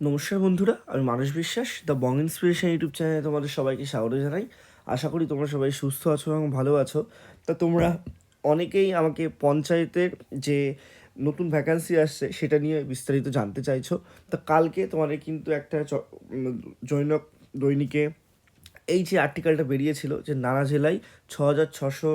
নমস্কার বন্ধুরা, আমি মানস বিশ্বাস দ্য বং ইন্সপিরেশন ইউটিউব চ্যানেলে তোমাদের সবাইকে স্বাগত জানাই। আশা করি তোমরা সবাই সুস্থ আছো এবং ভালো আছো। তা তোমরা অনেকেই আমাকে পঞ্চায়েতের যে নতুন ভ্যাকান্সি আসছে, সেটা নিয়ে বিস্তারিত জানতে চাইছো। তা কালকে তোমাদের কিন্তু একটা জৈনক দৈনিকে এই যে আর্টিকেলটা বেরিয়েছিল যে নানা জেলায় ছ হাজার ছশো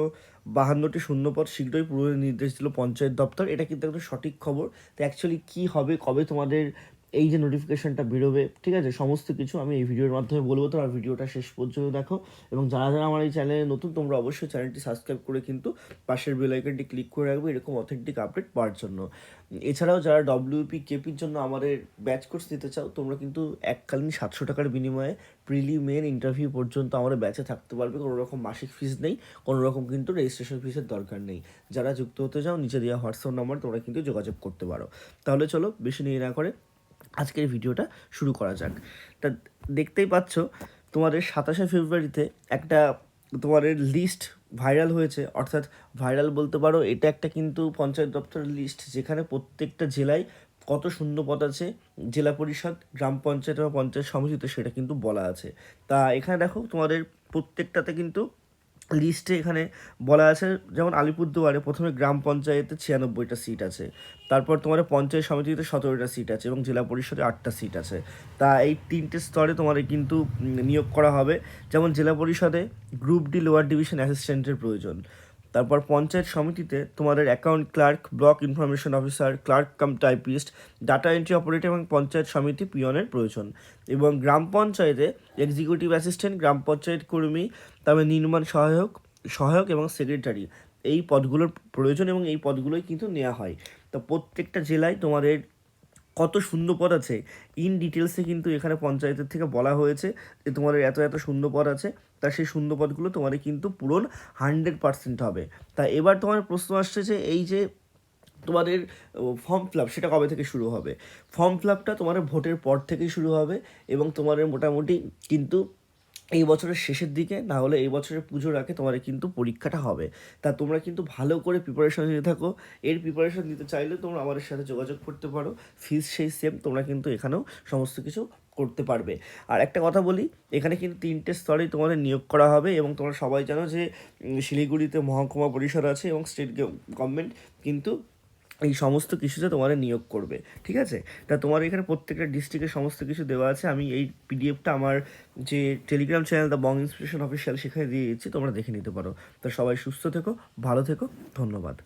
বাহান্নটি শূন্যপদ শীঘ্রই পূরণের নির্দেশ দিল পঞ্চায়েত দপ্তর, এটা কিন্তু একটা সঠিক খবর। তো অ্যাকচুয়ালি কী হবে, কবে তোমাদের এই যে নোটিফিকেশনটা বেরোবে, ঠিক আছে? সমস্ত কিছু আমি এই ভিডিওর মাধ্যমে বলব। তো আর ভিডিওটা শেষ পর্যন্ত দেখো এবং যারা যারা আমার এই চ্যানেলে নতুন, তোমরা অবশ্যই চ্যানেলটি সাবস্ক্রাইব করে কিন্তু পাশের বেল আইকনটি ক্লিক করে রাখবে, এরকম অথেন্টিক আপডেট পাওয়ার জন্য। এছাড়াও যারা ডব্লিউপি কেপির জন্য আমাদের ব্যাচ কোর্স নিতে চাও, তোমরা কিন্তু এককালীন সাতশো টাকার বিনিময়ে প্রিলি মেন ইন্টারভিউ পর্যন্ত আমাদের ব্যাচে থাকতে পারবে। কোনো রকম মাসিক ফিস নেই, কোনো রকম কিন্তু রেজিস্ট্রেশন ফিসের দরকার নেই। যারা যুক্ত হতে চাও, নিচে দেওয়া হোয়াটসঅ্যাপ নাম্বার তোমরা কিন্তু যোগাযোগ করতে পারো। তাহলে চলো, বেশি নিয়ে না করে আজকের ভিডিওটা শুরু করা যাক। তা দেখতেই পাচ্ছ, তোমাদের সাতাশে ফেব্রুয়ারিতে একটা তোমাদের লিস্ট ভাইরাল হয়েছে। অর্থাৎ ভাইরাল বলতে পারো, এটা একটা কিন্তু পঞ্চায়েত দপ্তরের লিস্ট যেখানে প্রত্যেকটা জেলায় কত শূন্য পদ আছে, জেলা পরিষদ, গ্রাম পঞ্চায়েত বা পঞ্চায়েত সমিতিতে সেটা কিন্তু বলা আছে। তা এখানে দেখো, তোমাদের প্রত্যেকটাতে কিন্তু লিস্টে এখানে বলা আছে, যেমন আলিপুরদুয়ারে প্রথমে গ্রাম পঞ্চায়েতে ছিয়ানব্বইটা সিট আছে, তারপর তোমার পঞ্চায়েত সমিতিতে সতেরোটা সিট আছে এবং জেলা পরিষদে আটটা সিট আছে। তা এই তিনটে স্তরে তোমাদের কিন্তু নিয়োগ করা হবে। যেমন জেলা পরিষদে গ্রুপ ডি লোয়ার ডিভিশন অ্যাসিস্ট্যান্টের প্রয়োজন। তারপর পঞ্চায়েত সমিতিতে তোমাদের account clerk block information officer clerk cum typist data entry operator এবং পঞ্চায়েত সমিতি পিয়নের প্রয়োজন। এবং গ্রাম পঞ্চায়েতে এক্সিকিউটিভ অ্যাসিস্ট্যান্ট গ্রাম পঞ্চায়েত কর্মী, তারপরে নির্মাণ সহায়ক সহায়ক এবং সেক্রেটারি এই পদগুলোর প্রয়োজন এবং এই পদগুলোই কিন্তু নেওয়া হয়। তো প্রত্যেকটা জেলায় তোমাদের কত সুন্দর পদ আছে? ইন ডিটেলসে কিন্তু এখানে পঞ্চায়েতের থেকে বলা হয়েছে যে তোমাদের এত এত সুন্দর পদ আছে। তা সেই সুন্দর পদগুলো তোমাদের কিন্তু পূরণ হান্ড্রেড পার্সেন্ট হবে। তা এবার তোমার প্রশ্ন আসছে যে এই যে তোমাদের ফর্ম ফিল সেটা কবে থেকে শুরু হবে? ফর্ম ফিল তোমাদের ভোটের পর থেকেই শুরু হবে এবং তোমাদের মোটামুটি কিন্তু এই বছরের শেষের দিকে না হলে এই বছরের পুজোর আগে তোমাদের কিন্তু পরীক্ষাটা হবে। তা তোমরা কিন্তু ভালো করে প্রিপারেশন নিতে থাকো। এর প্রিপারেশন নিতে চাইলে তোমরা আমাদের সাথে যোগাযোগ করতে পারো। ফিস সেই সেম তোমরা কিন্তু এখানেও সমস্ত কিছু করতে পারবে। আর একটা কথা বলি, এখানে কিন্তু তিনটে স্তরেই তোমাদের নিয়োগ করা হবে এবং তোমরা সবাই জানো যে শিলিগুড়িতে মহকুমা পরিষদ আছে এবং স্টেট গভর্নমেন্ট কিন্তু এই সমস্ত কিছুতে তোমাদের নিয়োগ করবে, ঠিক আছে? তা তোমার এখানে প্রত্যেকটা ডিস্ট্রিক্টের সমস্ত কিছু দেওয়া আছে। আমি এই পিডিএফটা আমার যে Telegram channel the Bong inspiration official সেখানে দিয়ে দিচ্ছি, তোমরা দেখে নিতে পারো। তো সবাই সুস্থ থেকো, ভালো থেকো, ধন্যবাদ।